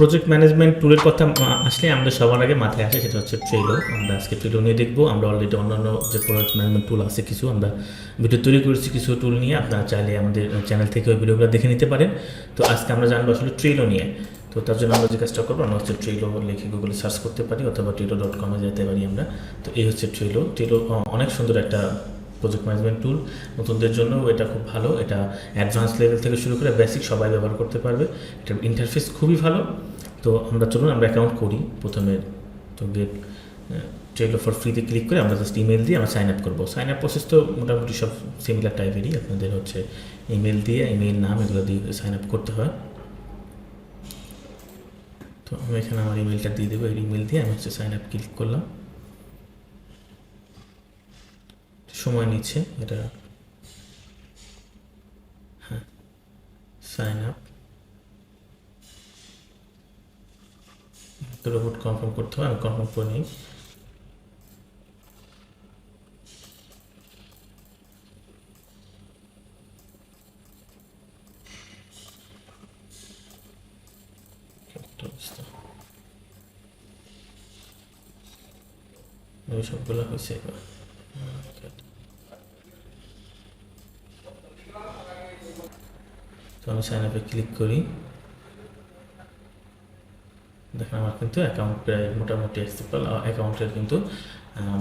Project management টুলের কথা আসলে আমাদের সবার আগে মাথায় আসে, সেটা হচ্ছে ট্রেলো আমরা আজকে ট্রেলো নিয়ে দেখব। আমরা অলরেডি অন্যান্য যে প্রজেক্ট ম্যানেজমেন্ট টুল আছে, কিছু আমরা ভিডিও তৈরি করেছি কিছু টুল নিয়ে। আপনারা চাইলে আমাদের চ্যানেল থেকে ওই ভিডিওগুলো দেখে নিতে পারেন। তো আজকে আমরা জানব আসলে ট্রেলো নিয়ে। তো তার জন্য আমরা যে কাজটা করব, আমরা হচ্ছে ট্রেলো লিখে গুগলে সার্চ করতে পারি, অথবা ট্রেলো ডট কমে যেতে পারি আমরা। তো এই হচ্ছে ট্রেলো ট্রেলো অনেক সুন্দর একটা প্রজেক্ট ম্যানেজমেন্ট টুল নতুনদের জন্য এটা খুব ভালো। এটা অ্যাডভান্স লেভেল থেকে শুরু করে বেসিক সবাই ব্যবহার করতে পারবে। এটার ইন্টারফেস খুবই ভালো। তো আমরা চলুন, আমরা অ্যাকাউন্ট করি। প্রথমে তো গেট ট্রেল ফর ফ্রিতে ক্লিক করে আমরা জাস্ট ইমেল দিয়ে আমরা সাইন আপ করব। সাইন আপ প্রসেস তো মোটামুটি সব সিমিলার টাইপেরই আপনাদের হচ্ছে ইমেল দিয়ে ইমেল নাম এগুলো দিয়ে সাইন আপ করতে হয়। তো আমি এখানে আমার ইমেলটা দিয়ে দেবো। এই ইমেল দিয়ে আমি হচ্ছে সাইন আপ ক্লিক করলাম। সময় নিচ্ছে, এটা হ্যাঁ সাইন আপ রোবট কনফার্ম করতে হবে, আমি কনফার্ম করে নিই। সবগুলো হয়েছে তো আমি সাইন আপে ক্লিক করি দেখেন আমার কিন্তু অ্যাকাউন্ট প্রায় মোটামুটি অ্যাক্সেপ্টাল অ্যাকাউন্টের কিন্তু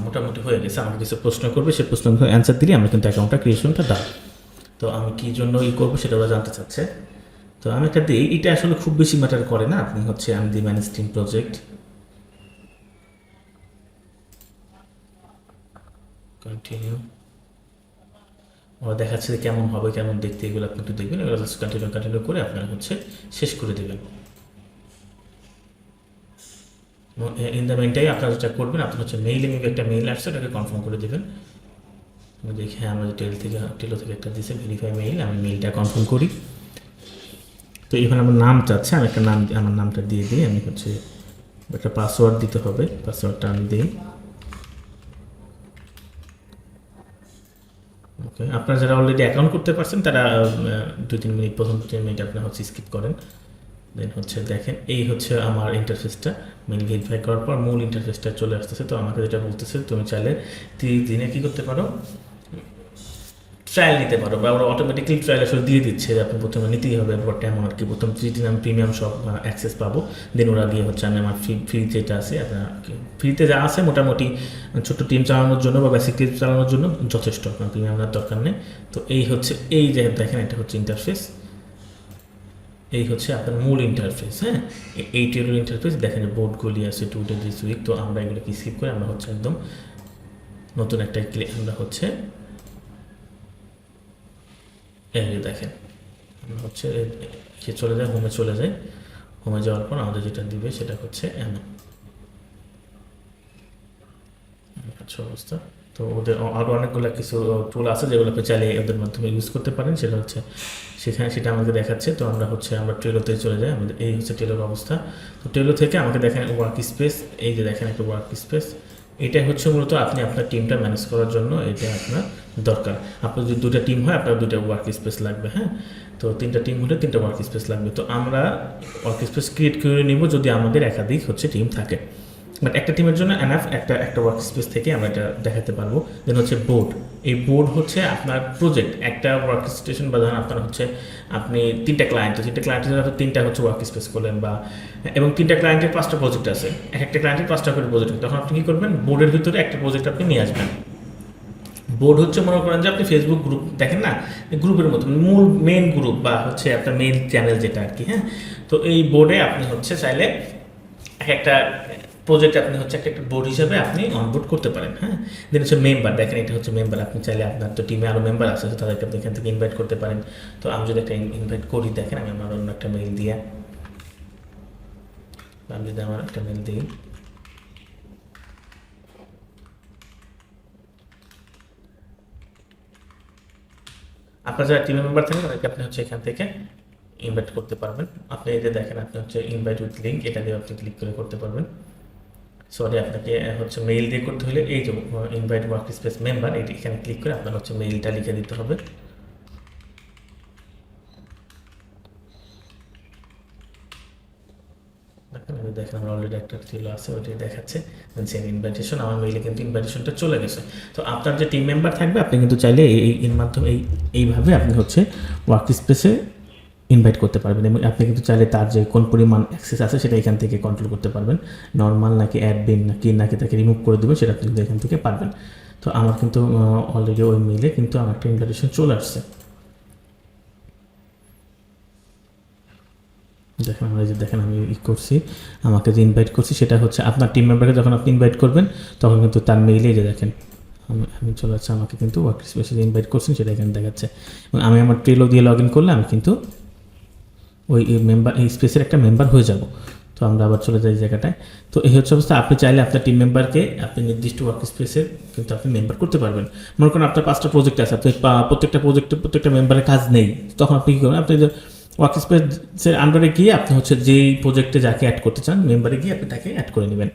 মোটামুটি হয়ে গেছে। আমাকে কিছু প্রশ্ন করবে সেই প্রশ্ন অ্যান্সার দিলে আমরা কিন্তু অ্যাকাউন্টটা ক্রিয়েশনটা দাও তো আমি কী জন্য ই করব সেটা ওরা জানতে চাচ্ছে। তো আমি একটা দিই, এটা আসলে খুব বেশি ম্যাটার করে না। আপনি হচ্ছে আমি the manage team project continue ওরা দেখাচ্ছে কেমন হবে, কেমন দেখতে, এগুলো আপনি একটু দেখবেন। এগুলো কন্টিনিউ কন্টিনিউ করে আপনারা হচ্ছে শেষ করে দেবেন। ইন দ্য মেনটাই আপনারা যেটা করবেন, আপনার হচ্ছে মেইলে মেবি একটা মেইল আসছে, ওটাকে কনফার্ম করে দেবেন। আমি দেখি হ্যাঁ আমাদের টেল থেকে টেলো থেকে একটা দিয়েছে ভেরিফাই মেইল আমি মেইলটা কনফার্ম করি। তো এখানে আমার নাম চাচ্ছে, আমি একটা নাম, আমার নামটা দিয়ে দিই, আমি হচ্ছে একটা পাসওয়ার্ড দিতে হবে পাসওয়ার্ডটা আমি দিই। ওকে আপনারা যারা অলরেডি অ্যাকাউন্ট করতে পারছেন, তারা দুই, তিন মিনিট প্রথম দু তিন মিনিট আপনারা হচ্ছে স্কিপ করেন। দেন হচ্ছে দেখেন, এই হচ্ছে আমার ইন্টারফেসটা মেল ভেরিফাই করার পর মূল ইন্টারফেসটা চলে আসতেছে। তো আমাকে যেটা বলতেছে, তুমি চাইলে তিরিশ দিনে কী করতে পারো? ট্রায়াল নিতে পারো বা ওরা অটোমেটিক্যালি ট্রায়াল আসলে দিয়ে দিচ্ছে আপনি প্রথমে নিতেই হবে ব্যাপারটা এমন আর কি। প্রথম ত্রিশ দিন আমি প্রিমিয়াম সব অ্যাক্সেস পাবো। দেন ওরা গিয়ে হচ্ছে আমি আমার ফ্রি ফ্রি যেটা আছে, আপনার ফ্রিতে যা আছে মোটামুটি ছোট্ট টিম চালানোর জন্য বা বেসিক টিম চালানোর জন্য যথেষ্ট। আপনার প্রিমিয়াম দরকার নেই। তো এই হচ্ছে, এই যে দেখেন, এটা হচ্ছে ইন্টারফেস এই হচ্ছে আপনার মূল ইন্টারফেস হ্যাঁ? এই টেবিল ইন্টারফেস দেখেন বোর্ডগুলি আছে টু ডে দিস উইক তো আমরা এগুলোকে স্কিপ করে আমরা হচ্ছে একদম নতুন একটা ক্লি- আমরা হচ্ছে এই দেখেন, আমরা হচ্ছে এ চলে যায় হোমে চলে যায়। হোমে যাওয়ার পর আমাদের যেটা দিবে সেটা হচ্ছে এমন আচ্ছা অবস্থা। তো ওদের আরও অনেকগুলো কিছু টুল আছে যেগুলো আপনি চাইলে ওদের মাধ্যমে ইউজ করতে পারেন। সেটা হচ্ছে সেখানে সেটা আমাকে দেখাচ্ছে। তো আমরা হচ্ছে, আমরা ট্রেলোতে চলে যাই। আমাদের এই হচ্ছে ট্রেলোর অবস্থা তো ট্রেলো থেকে আমাকে দেখেন ওয়ার্ক স্পেস এই যে দেখেন একটা ওয়ার্ক স্পেস এটাই হচ্ছে মূলত আপনি আপনার টিমটা ম্যানেজ করার জন্য এটা আপনার দরকার। আপনার যদি দুটা টিম হয়, আপনার দুটা ওয়ার্ক স্পেস লাগবে হ্যাঁ? তো তিনটা টিম হলে তিনটা ওয়ার্ক স্পেস লাগবে। তো আমরা ওয়ার্ক স্পেস ক্রিয়েট করে নিব যদি আমাদের একাধিক হচ্ছে টিম থাকে। বাট একটা টিমের জন্য এনাফ একটা একটা ওয়ার্ক স্পেস থেকে আমরা এটা দেখাতে পারব। দেন হচ্ছে বোর্ড এই বোর্ড হচ্ছে আপনার প্রজেক্ট একটা ওয়ার্ক স্টেশন বা ধরেন আপনার হচ্ছে, আপনি তিনটা ক্লায়েন্ট তিনটা ক্লায়েন্টের জন্য তিনটা হচ্ছে ওয়ার্ক স্পেস করলেন বা, এবং তিনটা ক্লায়েন্টের পাঁচটা প্রজেক্ট আছে। এক একটা ক্লায়েন্টের পাঁচটা করে প্রজেক্ট তখন আপনি কী করবেন? বোর্ডের ভিতরে একটা প্রজেক্ট আপনি নিয়ে আসবেন। বোর্ড হচ্ছে মনে করেন যে আপনি ফেসবুক গ্রুপ দেখেন না? গ্রুপের মতো মূল মেন গ্রুপ বা হচ্ছে আপনার মেন চ্যানেল যেটা আর কি হ্যাঁ? তো এই বোর্ডে আপনি হচ্ছে চাইলে এক একটা প্রজেক্ট আপনি হচ্ছে একটা একটা বোর্ড হিসাবে আপনি অনবোর্ড করতে পারেন হ্যাঁ? দেন হচ্ছে মেম্বার দেখেন এটা হচ্ছে মেম্বার আপনি চাইলে আপনার তো টিমে আরও মেম্বার আছে তাদেরকে আপনি এখান থেকে ইনভাইট করতে পারেন। তো আমি যদি একটা ইনভাইট করি, দেখেন আমি আমার অন্য একটা মেইল দিয়ে, আমি যদি আমার একটা মেইল দিই। আপনার যারা টিম মেম্বার থাকেন, তাদেরকে আপনি হচ্ছে এখান থেকে ইনভাইট করতে পারবেন। আপনি এই যে দেখেন, আপনি হচ্ছে ইনভাইট উইথ লিঙ্ক এটা দিয়ে আপনি ক্লিক করে করতে পারবেন। সরি আপনাকে হচ্ছে মেইল দিয়ে করতে হলে এই যে ইনভাইট ওয়ার্ক স্পেস মেম্বার এটি এখানে ক্লিক করে আপনার হচ্ছে মেইলটা লিখে দিতে হবে। দেখেন আমার অলরেডি একটা ছিল, আছে, ওইটাই দেখাচ্ছে। সেম ইনভাইটেশন আমার মেইলে কিন্তু ইনভাইটেশনটা চলে গেছে। তো আপনার যে টিম মেম্বার থাকবে, আপনি কিন্তু চাইলে এই- এর মাধ্যমে এই, এইভাবে আপনি হচ্ছে ওয়ার্ক স্পেসে ইনভাইট করতে পারবেন এবং আপনি কিন্তু চাইলে তার যে কোন পরিমাণ অ্যাক্সেস আছে সেটা এখান থেকে কন্ট্রোল করতে পারবেন। নর্মাল নাকি অ্যাডবিন নাকি নাকি তাকে রিমুভ করে দেবেন সেটা আপনি কিন্তু এখান থেকে পারবেন। তো আমার কিন্তু অলরেডি ওই মেইলে কিন্তু আমার একটা ইনভাইটেশন চলে আসছে। দেখেন আমরা যে দেখেন আমি ই করছি, আমাকে যে ইনভাইট করছি সেটা হচ্ছে আপনার টিম মেম্বারকে যখন আপনি ইনভাইট করবেন, তখন কিন্তু তার মেইলে যে দেখেন, আমি আমি চলে যাচ্ছে আমাকে কিন্তু ওয়ার্ক স্পেশালি ইনভাইট করছেন সেটা এখানে দেখাচ্ছে। এবং আমি আমার ট্রেলো দিয়ে লগ ইন করলে আমি কিন্তু ওই মেম্বার এই স্পেসের একটা মেম্বার হয়ে যাব। তো আমরা আবার চলে যাই জায়গাটায়। তো এই হচ্ছে অবস্থা। আপনি চাইলে আপনার টিম মেম্বারকে আপনি নির্দিষ্ট ওয়ার্ক স্পেসের কিন্তু আপনি মেম্বার করতে পারবেন। মনে করেন আপনার পাঁচটা প্রজেক্ট আছে, আপনি প্রত্যেকটা প্রজেক্টে প্রত্যেকটা মেম্বারের কাজ নেই। তখন আপনি কী করবেন? আপনি ওয়ার্ক স্পেসের আন্ডারে গিয়ে আপনি হচ্ছে যেই প্রজেক্টে যাকে অ্যাড করতে চান মেম্বারে গিয়ে আপনি তাকে অ্যাড করে নেবেন।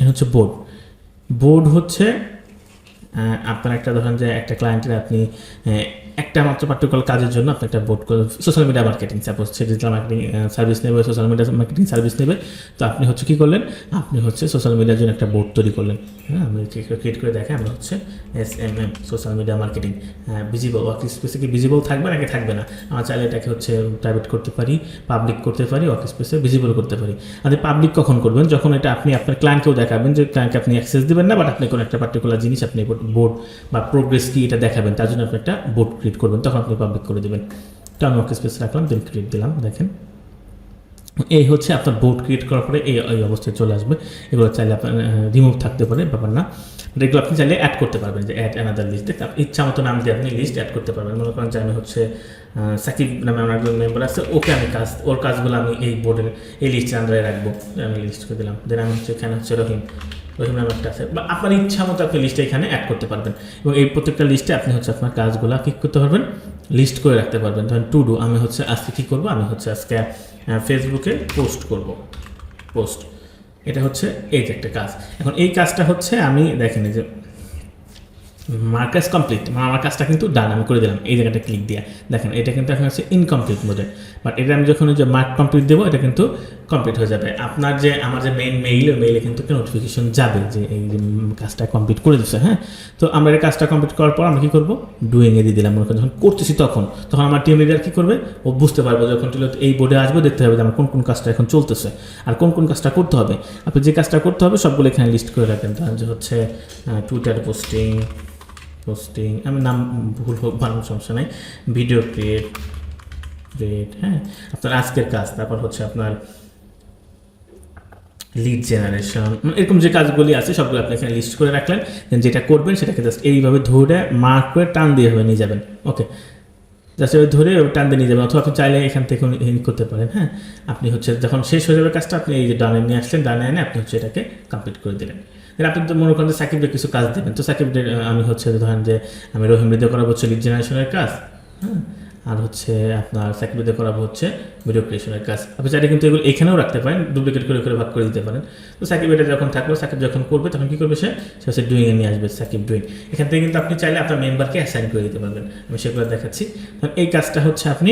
এটা হচ্ছে বোর্ড বোর্ড হচ্ছে আপনার একটা ধরেন যে একটা ক্লায়েন্টের আপনি একটা মাত্র পার্টিকুলার কাজের জন্য আপনি একটা board social media marketing suppose সে ডিজিটাল মার্কেটিং সার্ভিস নেবে সোশ্যাল মিডিয়া মার্কেটিং সার্ভিস নেবে, তো আপনি হচ্ছে কী করলেন? আপনি হচ্ছে সোশ্যাল মিডিয়ার জন্য একটা বোর্ড তৈরি করলেন। হ্যাঁ আমি ক্রিয়েট করে দেখে আমরা হচ্ছে S M M social media marketing visible work স্পেসে কি ভিজিবল থাকবে নাকি থাকবে না? আমরা চাইলে এটাকে হচ্ছে প্রাইভেট করতে পারি পাবলিক করতে পারি ওয়ার্ক স্পেসে ভিজিবল করতে পারি। আপনি পাবলিক কখন করবেন? যখন এটা আপনি আপনার ক্লায়েন্টকেও দেখাবেন যে ক্লায়েন্টকে আপনি অ্যাক্সেস দেবেন না বাট আপনি কোনো একটা পার্টিকুলার জিনিস আপনি বোর্ড বা প্রোগ্রেস কি এটা দেখাবেন, তার জন্য আপনি একটা বোর্ড ক্রিয়েট করবেন, তখন আপনি পাবলিক করে দেবেন। তো আমি ওয়ার্ক স্পেস রাখলাম দেন ক্রিয়েট দিলাম, দেখেন। এই হচ্ছে আপনার বোর্ড ক্রিয়েট করার পরে এই এই অবস্থায় চলে আসবে। এগুলো চাইলে আপনার রিমুভ থাকতে পারে, ব্যাপার না। এগুলো আপনি চাইলে অ্যাড করতে পারবেন, যে অ্যাড অ্যানাদার লিস্ট ইচ্ছা মতো নাম দিয়ে আপনি লিস্ট অ্যাড করতে পারবেন। মনে করেন যে আমি হচ্ছে সাকিব নামে আমার একজন মেম্বার আছে, ওকে আমি কাজ, ওর কাজগুলো আমি এই বোর্ডের এই লিস্টের আন্ডারে রাখব। আমি লিস্ট করে দিলাম। দেন আমি হচ্ছে এখানে হচ্ছে রহিম। রহিম আমার একটা আছে। বা আপনার ইচ্ছা মতো আপনি লিস্টে এখানে অ্যাড করতে পারবেন। এবং এই প্রত্যেকটা লিস্টে আপনি হচ্ছে আপনার কাজগুলো কী করতে পারবেন লিস্ট করে রাখতে পারবেন। ধরেন টু ডু আমি হচ্ছে আজকে কী করব? আমি হচ্ছে আজকে ফেসবুকে পোস্ট করব। পোস্ট এটা হচ্ছে এই যে একটা কাজ। এখন এই কাজটা হচ্ছে আমি দেখেন যে মার্কাস কমপ্লিট মানে আমার কাজটা কিন্তু ডান আমি করে দিলাম। এই জায়গাটা ক্লিক দিয়ে। দেখেন, এটা কিন্তু এখন হচ্ছে ইনকমপ্লিট মোডে বাট এটা আমি যখন ওই যে মার্ক কমপ্লিট দেবো, এটা কিন্তু কমপ্লিট হয়ে যাবে। আপনার যে, আমার যে মেইন মেইল ওই মেইলে কিন্তু একটা নোটিফিকেশন যাবে যে এই কাজটা কমপ্লিট করে দিচ্ছে হ্যাঁ? তো আমরা এই কাজটা কমপ্লিট করার পর আমরা কী করব? ডুইংয়ে দিয়ে দিলাম। মনে যখন করতেছি তখন তখন আমার টিম লিডার কী করবে? ও বুঝতে পারবে যখন এই বোর্ডে আসবে, দেখতে হবে যে আমার কোন কোন কাজটা এখন চলতেছে। আর কোন কোন কাজটা করতে হবে? আপনি যে কাজটা করতে হবে, সবগুলো এখানে লিস্ট করে রাখেন। তার যে হচ্ছে টুইটার পোস্টিং পোস্টিং আমি নাম ভুল হোক বানানোর সমস্যা নাই। ভিডিও ক্রিয়েট ক্রিয়েট হ্যাঁ? আপনার আজকের কাজ, তারপর হচ্ছে আপনার লিড জেনারেশন এরকম যে কাজগুলি আছে, সবগুলো আপনি এখানে লিস্ট করে রাখলেন। Then যেটা করবেন, সেটাকে জাস্ট এইভাবে ধরে মার্ক করে, টান দিয়ে হবে নিয়ে যাবেন। ওকে জাস্ট এবার ধরে টান দিয়ে নিয়ে যাবেন। অথবা আপনি চাইলে এখান থেকে করতে পারেন হ্যাঁ? আপনি হচ্ছে, যখন শেষ হয়ে যাবে কাজটা, আপনি এই যে ডানে নিয়ে আসলেন, ডানে এনে আপনি হচ্ছে এটাকে কমপ্লিট করে দিলেন। এর আপনি তো মনে করেন যে সাকিবদের কিছু কাজ দেবেন। তো সাকিবদের আমি হচ্ছে ধরেন যে আমি রহিম রেডিও করাবো হচ্ছে লিড জেনারেশনের কাজ হ্যাঁ? আর হচ্ছে আপনার সাকিব রেডিও করাবো হচ্ছে ভিডিও ক্রিয়েশনের কাজ। আপনি চাইলে কিন্তু এগুলো এখানেও রাখতে পারেন ডুপ্লিকেট করে করে ভাগ করে দিতে পারেন। তো সাকিব এটা যখন থাকবে সাকিব যখন করবে, তখন কী করবে সে? সে হচ্ছে ডুইংয়ে নিয়ে আসবে, সাকিব ডুইং এখান থেকে কিন্তু আপনি চাইলে আপনার মেম্বারকে অ্যাসাইন করে দিতে পারবেন। আমি সেগুলো দেখাচ্ছি। এই কাজটা হচ্ছে আপনি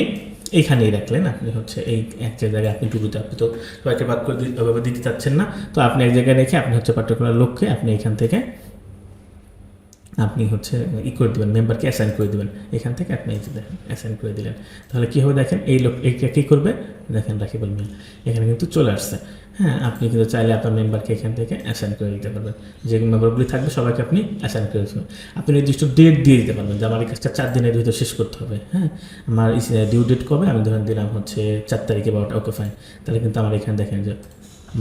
এইখানেই রাখলেন। আপনি হচ্ছে এই এক জায়গায় আপনি টুকুতে আপনি তো সবাইকে বাদ করে ওভাবে দিতে চাচ্ছেন না। তো আপনি এক জায়গায় রেখে আপনি হচ্ছে পার্টিকুলার লক্ষ্যে আপনি এখান থেকে আপনি হচ্ছে ই করে দেবেন মেম্বারকে অ্যাসাইন করে দেবেন। এখান থেকে আপনি এই দেখেন অ্যাসাইন করে দিলেন। তাহলে কী হবে দেখেন, এই লোক, এইটা কী করবে? দেখেন রাখিবুল মিয়া। এখানে কিন্তু চলে আসছে। হ্যাঁ আপনি কিন্তু চাইলে আপনার মেম্বারকে এখান থেকে অ্যাসাইন করে দিতে পারবেন। যে মেম্বারগুলি থাকবে, সবাইকে আপনি অ্যাসাইন করে দেবেন আপনি নির্দিষ্ট ডেট দিয়ে দিতে পারবেন যে আমার এই কাজটা চার দিনের ভিতরে শেষ করতে হবে। হ্যাঁ আমার ডিউ ডেট কবে? আমি ধরেন দিলাম হচ্ছে চার তারিখে বারোটা ওকে ফাইন তাহলে কিন্তু আমার এখানে দেখেন যে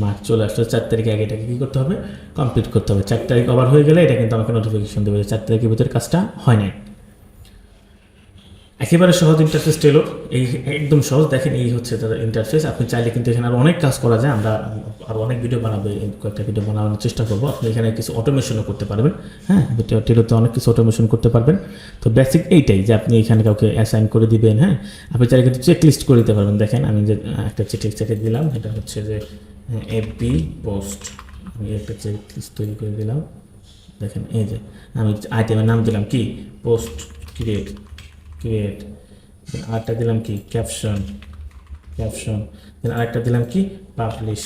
মার্চ চলে আসলো। চার তারিখে আগে এটাকে কী করতে হবে? কমপ্লিট করতে হবে। চার তারিখ ওভার হয়ে গেলে এটা কিন্তু আমাকে নোটিফিকেশন দেবে চার তারিখের ভিতরে কাজটা হয় নাই। একেবারে সহজ ইন্টারফেস টেলো এই একদম সহজ। দেখেন, এই হচ্ছে তাদের ইন্টারফেস আপনি চাইলে কিন্তু এখানে আরও অনেক কাজ করা যায়। আমরা আরও অনেক ভিডিও বানাবো কয়েকটা ভিডিও বানানোর চেষ্টা করব। আপনি এখানে কিছু অটোমেশনও করতে পারবেন হ্যাঁ? টেলোতে অনেক কিছু অটোমেশন করতে পারবেন। তো বেসিক এইটাই, যে আপনি এখানে কাউকে অ্যাসাইন করে দিবেন হ্যাঁ? আপনি চাইলে কিন্তু চেক লিস্ট করে দিতে পারবেন। দেখেন, আমি যে একটা চেক চেক দিলাম। এটা হচ্ছে যে এফবি পোস্ট আমি একটা চেক লিস্ট তৈরি করে দিলাম। দেখেন, এই যে, আমি আইটেমের নাম দিলাম কি? পোস্ট ক্রিয়েট ক্রিয়েট আরেকটা দিলাম কি? ক্যাপশন ক্যাপশন দেন আরেকটা দিলাম কি? পাবলিশ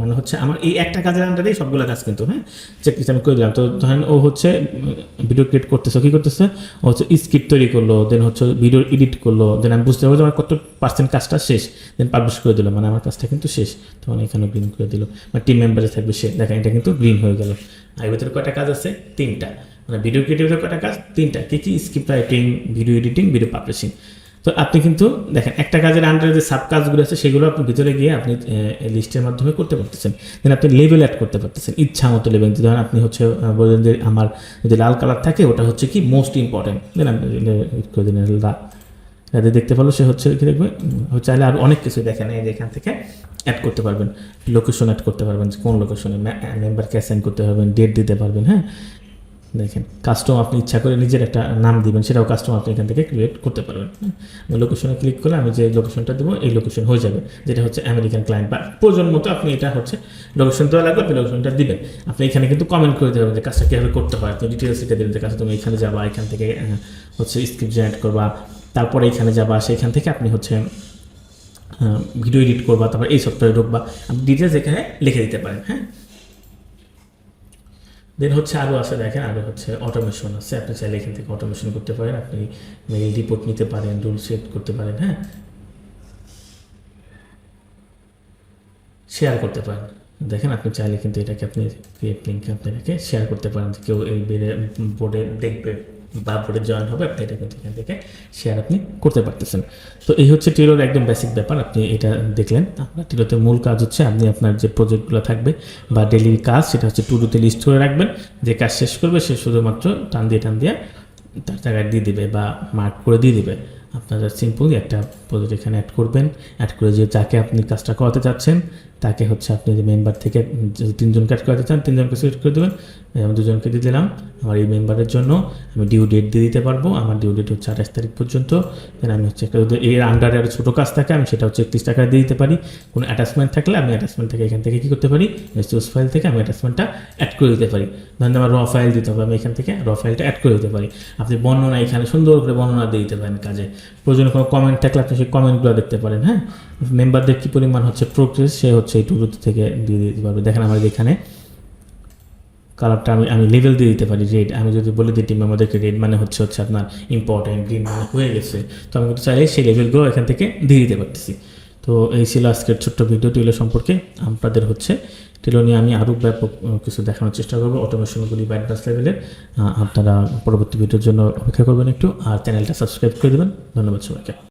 মানে হচ্ছে আমার এই একটা কাজের আন্ডারেই সবগুলো কাজ কিন্তু হ্যাঁ? চেক লিস্ট আমি করে দিলাম তো ধরেন ও হচ্ছে ভিডিও ক্রিয়েট করতেছে, কী করতেছে? ও হচ্ছে স্ক্রিপ্ট তৈরি করল দেন হচ্ছে ভিডিও এডিট করল দেন আমি বুঝতে পারব যে আমার কত পার্সেন্ট কাজটা শেষ দেন পাবলিশ করে দিল মানে আমার কাজটা কিন্তু শেষ। তখন এখানে গ্রিন করে দিল। মানে টিম মেম্বারে থাকবে সে। দেখেন এটা কিন্তু গ্রিন হয়ে গেল। আর ভিতরে কয়টা কাজ আছে? তিনটা। মানে ভিডিও ক্রিয়েটিভের কয়টা কাজ? তিনটা। কী কী? Script writing video editing video publishing তো আপনি কিন্তু দেখেন, একটা কাজের আন্ডারে যে সাব কাজগুলো আছে, সেগুলো আপনি ভিতরে গিয়ে আপনি লিস্টের মাধ্যমে করতে পারতেছেন। দেন আপনি লেভেল অ্যাড করতে পারতেছেন, ইচ্ছা মতো লেভেল ধরেন আপনি হচ্ছে বললেন যে আমার যদি লাল কালার থাকে, ওটা হচ্ছে কি মোস্ট ইম্পর্টেন্ট দেন আপনি যাদের দেখতে পারল, সে হচ্ছে কি দেখবে চাইলে আর অনেক কিছু দেখেন এই এখান থেকে অ্যাড করতে পারবেন লোকেশন অ্যাড করতে পারবেন কোন লোকেশনে মেম্বারকে অ্যাসাইন করতে পারবেন ডেট দিতে পারবেন হ্যাঁ? দেখেন। কাস্টম আপনি ইচ্ছা করে নিজের একটা নাম দিবেন, সেটাও কাস্টম আপনি এখান থেকে ক্রিয়েট করতে পারবেন? আমি লোকেশনে ক্লিক করলে আমি যে লোকেশনটা দেবো, এই লোকেশন হয়ে যাবে, যেটা হচ্ছে আমেরিকান ক্লায়েন্ট বা প্রয়োজন মতো আপনি এটা হচ্ছে লোকেশন দেওয়া লাগবে, আপনি লোকেশনটা দিবেন। আপনি এখানে কিন্তু কমেন্ট করে দেবেন যে কাজটা কীভাবে করতে হয়, আপনি ডিটেলস লিখে দেবেন যে কাজটা তুমি এখানে যাবা, এখান থেকে হচ্ছে স্ক্রিপ্ট জেনারেট করবা, তারপরে এখানে যাবা, সেখান থেকে আপনি হচ্ছে ভিডিও এডিট করবা, তারপর এই সফটওয়্যারে ঢুকবা। আপনি ডিটেলস এখানে লিখে দিতে পারেন হ্যাঁ? দেন হচ্ছে আরও আছে, দেখেন আরও হচ্ছে অটোমেশন আছে। আপনি চাইলে এখান থেকে অটোমেশন করতে পারেন। আপনি মেইল রিপোর্ট নিতে পারেন রুল সেট করতে পারেন হ্যাঁ? শেয়ার করতে পারেন। দেখেন আপনি চাইলে কিন্তু এটাকে আপনি ক্রিয়েট লিঙ্কে আপনি এটাকে শেয়ার করতে পারেন কেউ এই বোর্ডে দেখবে। বা বোর্ডে জয়েন হবে, আপনি এটা কিন্তু এখান থেকে শেয়ার আপনি করতে পারতেছেন। তো এই হচ্ছে টিরোর একদম বেসিক ব্যাপার, আপনি এটা দেখলেন। আপনার টিরোতে মূল কাজ হচ্ছে আপনি আপনার যে প্রজেক্টগুলো থাকবে বা ডেলি কাজ, সেটা হচ্ছে টু ডুতে লিস্ট করে রাখবেন। যে কাজ শেষ করবে, সে শুধুমাত্র টান দিয়ে টান দিয়ে তার জায়গায় দিয়ে দিবে বা মার্ক করে দিয়ে দিবে। আপনারা সিম্পলি একটা প্রজেক্ট এখানে অ্যাড করবেন। অ্যাড করে যে যাকে আপনি কাজটা করাতে চাচ্ছেন, তাকে হচ্ছে আপনি যে মেম্বার থেকে তিনজনকে অ্যাড করাতে চান, তিনজনকে সিলেক্ট করে দেবেন। আমি দুজনকে দিয়ে দিলাম। আমার এই মেম্বারের জন্য আমি ডিউ ডেট দিয়ে দিতে পারব। আমার ডিউ ডেট হচ্ছে আঠাশ তারিখ পর্যন্ত। দেন আমি হচ্ছে একটা এর আন্ডারে আরও ছোটো কাজ থাকে, আমি সেটা হচ্ছে একত্রিশ টাকা দিয়ে দিতে পারি। কোনো অ্যাটাচমেন্ট থাকলে আমি অ্যাটাচমেন্ট থেকে এখান থেকে কী করতে পারি? সোর্স ফাইল থেকে আমি অ্যাটাচমেন্টটা অ্যাড করে দিতে পারি। ধরেন আমার র ফাইল দিতে হবে, আমি এখান থেকে র ফাইলটা অ্যাড করে দিতে পারি। আপনি বর্ণনা এখানে সুন্দর করে বর্ণনা দিয়ে দিতে পারেন কাজে। প্রয়োজনে কোনো কমেন্ট থাকলে আপনি সেই কমেন্টগুলো দেখতে পারেন হ্যাঁ? মেম্বারদের কী পরিমাণ হচ্ছে প্রোগ্রেস সে হচ্ছে এই টুরুত থেকে দিয়ে দিতে পারবে। দেখেন আমার এখানে কালারটা আমি আমি লেভেল দিয়ে দিতে পারি রেড আমি যদি বলে দিই টিম আমাদেরকে রেড মানে হচ্ছে হচ্ছে আপনার ইম্পর্টেন্ট গ্রিন মানে হয়ে গেছে। তো আমি কিন্তু চাইলে সেই লেভেলগুলো এখান থেকে দিয়ে দিতে পারতেছি। তো এই ছিল আজকের ছোট্ট ভিডিও টিলো সম্পর্কে। আপনাদের হচ্ছে টিলো নিয়ে আমি আরও ব্যাপক কিছু দেখানোর চেষ্টা করব। অটোমেশনগুলি বা অ্যাডভান্স লেভেলের আপনারা পরবর্তী ভিডিওর জন্য অপেক্ষা করবেন একটু। আর চ্যানেলটা সাবস্ক্রাইব করে দেবেন। ধন্যবাদ সবাইকে।